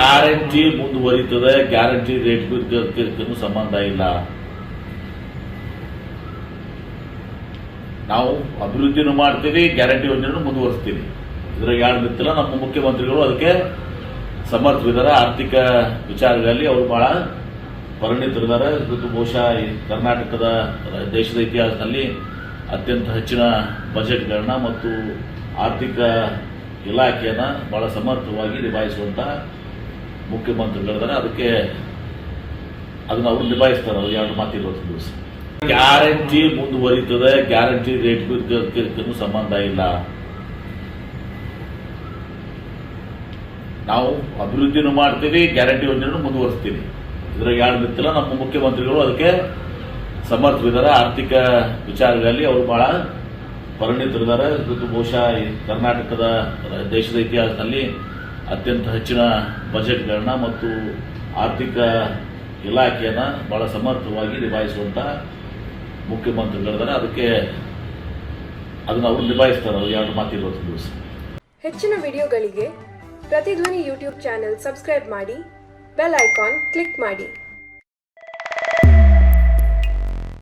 Guarantee ಮುಂದುವರಿತದೆ, guarantee rate ಸಂಬಂಧ ಇಲ್ಲ. ನಾವು ಅಭಿವೃದ್ಧಿನೂ ಮಾಡ್ತೀವಿ, ಗ್ಯಾರಂಟಿ ಯೋಜನೆಯನ್ನು ಮುಂದುವರಿಸ್ತೀವಿ. ಇದ್ರಾಗ ಯಾರು ಗೊತ್ತಿಲ್ಲ ನಮ್ಮ ಮುಖ್ಯಮಂತ್ರಿಗಳು ಅದಕ್ಕೆ ಸಮರ್ಥವಿದ್ದಾರೆ ಆರ್ಥಿಕ ವಿಚಾರಗಳಲ್ಲಿ ಅವರು ಬಹಳ ಪರಿಣಿತರಿದ್ದಾರೆ. ಇದು ಬಹುಶಃ ಕರ್ನಾಟಕದ ದೇಶದ ಇತಿಹಾಸದಲ್ಲಿ ಅತ್ಯಂತ ಹೆಚ್ಚಿನ ಬಜೆಟ್ಗಳನ್ನ ಮತ್ತು ಆರ್ಥಿಕ ಇಲಾಖೆಯನ್ನು ಬಹಳ ಸಮರ್ಥವಾಗಿ ನಿಭಾಯಿಸುವಂಥ ಮುಖ್ಯಮಂತ್ರಿಗಳಿದ್ದಾರೆ ಅದಕ್ಕೆ ಅದನ್ನ ಅವರು ನಿಭಾಯಿಸ್ತಾರೆ, ಅದು ಎರಡು ಮಾತಿರೋದು ದಿವಸ. ಗ್ಯಾರಂಟಿ ಮುಂದುವರಿತದೆ ಗ್ಯಾರಂಟಿ ರೇಟ್ ಸಂಬಂಧ ಇಲ್ಲ. ನಾವು ಅಭಿವೃದ್ಧಿನೂ ಮಾಡ್ತೀವಿ ಗ್ಯಾರಂಟಿ ಯೋಜನೆಯನ್ನು ಮುಂದುವರಿಸ್ತೀವಿ. ಇದ್ರಾಗ ಯಾರು ಬಿತ್ತಿಲ್ಲ ನಮ್ಮ ಮುಖ್ಯಮಂತ್ರಿಗಳು ಅದಕ್ಕೆ ಸಮರ್ಥವಿದ್ದಾರೆ ಆರ್ಥಿಕ ವಿಚಾರಗಳಲ್ಲಿ ಅವರು ಬಹಳ ಪರಿಣಿತರಿದ್ದಾರೆ. ಬಹುಶಃ ಕರ್ನಾಟಕದ ದೇಶದ ಇತಿಹಾಸದಲ್ಲಿ ಅತ್ಯಂತ ಹೆಚ್ಚಿನ ಬಜೆಟ್ಗಳನ್ನ ಮತ್ತು ಆರ್ಥಿಕ ಇಲಾಖೆಯನ್ನು ಬಹಳ ಸಮರ್ಥವಾಗಿ ನಿಭಾಯಿಸುವಂಥ ಮುಖ್ಯಮಂತ್ರಿಗಳಿದ್ದಾರೆ ಅದಕ್ಕೆ ಅದನ್ನು ಅವರು ನಿಭಾಯಿಸ್ತಾರೆ. ಎರಡು ಮಾತಿರುವಂಥ ದಿವಸ. ಹೆಚ್ಚಿನ ವಿಡಿಯೋಗಳಿಗೆ ಪ್ರತಿಧ್ವನಿ ಯೂಟ್ಯೂಬ್ ಚಾನೆಲ್ ಸಬ್ಸ್ಕ್ರೈಬ್ ಮಾಡಿ, ಬೆಲ್ ಐಕಾನ್ ಕ್ಲಿಕ್ ಮಾಡಿ.